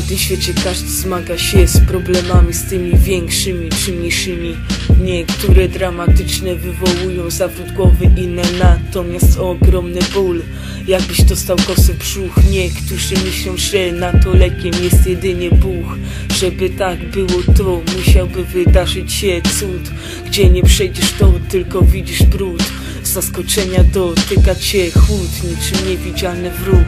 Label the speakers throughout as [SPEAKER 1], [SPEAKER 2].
[SPEAKER 1] Na tym świecie każdy zmaga się z problemami, z tymi większymi czy mniejszymi. Niektóre dramatyczne wywołują zawrót głowy, inne natomiast ogromny ból. Jakbyś dostał kosę brzuch, niektórzy myślą, że na to lekiem jest jedynie Bóg. Żeby tak było, to musiałby wydarzyć się cud, gdzie nie przejdziesz, to tylko widzisz brud. Zaskoczenia dotyka cię chłód, niczym niewidzialny wróg.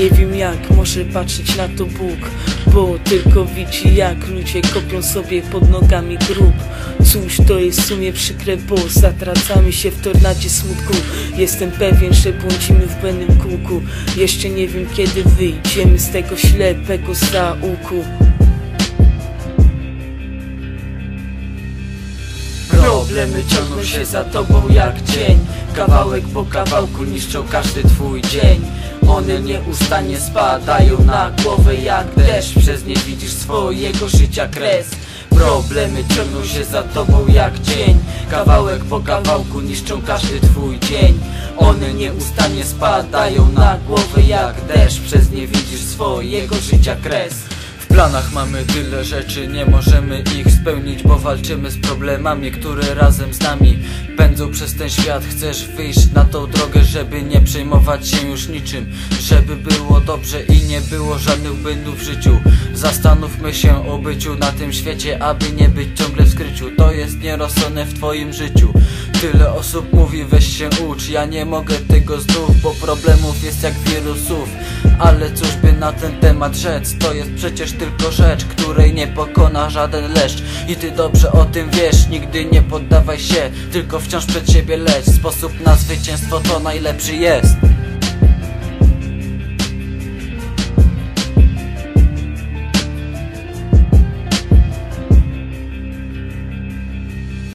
[SPEAKER 1] Nie wiem jak może patrzeć na to Bóg Bo tylko widzi jak ludzie kopią sobie pod nogami grób. Cóż to jest w sumie przykre, bo zatracamy się w tornadzie smutku. Jestem pewien, że błądzimy w błędnym kółku. Jeszcze nie wiem kiedy wyjdziemy z tego ślepego zaułku Problemy ciągną się za tobą jak dzień Kawałek po kawałku niszczą każdy twój dzień. One nieustannie spadają na głowę jak deszcz. Przez nie widzisz swojego życia kres. Problemy ciągną się za tobą jak dzień Kawałek po kawałku niszczą każdy twój dzień. One nieustannie spadają na głowę jak deszcz. Przez nie widzisz swojego życia kres
[SPEAKER 2] planach mamy tyle rzeczy, nie możemy ich spełnić, bo walczymy z problemami, które razem z nami pędzą przez ten świat. Chcesz wyjść na tą drogę, żeby nie przejmować się już niczym, żeby było dobrze i nie było żadnych błędów w życiu. Zastanówmy się o byciu na tym świecie, aby nie być ciągle w skryciu. To jest nierozsądne w twoim życiu. Tyle osób mówi, weź się ucz, ja nie mogę tego znów, bo problemów jest jak wirusów. Ale cóż by na ten temat rzec, to jest przecież tylko rzecz, której nie pokona żaden leszcz. I ty dobrze o tym wiesz, nigdy nie poddawaj się, tylko wciąż przed siebie leć. Sposób na zwycięstwo to najlepszy jest